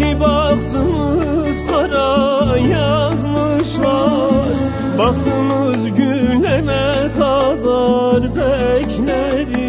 ki baksınız kara yazmışlar. Baksınız gülene kadar bekleriz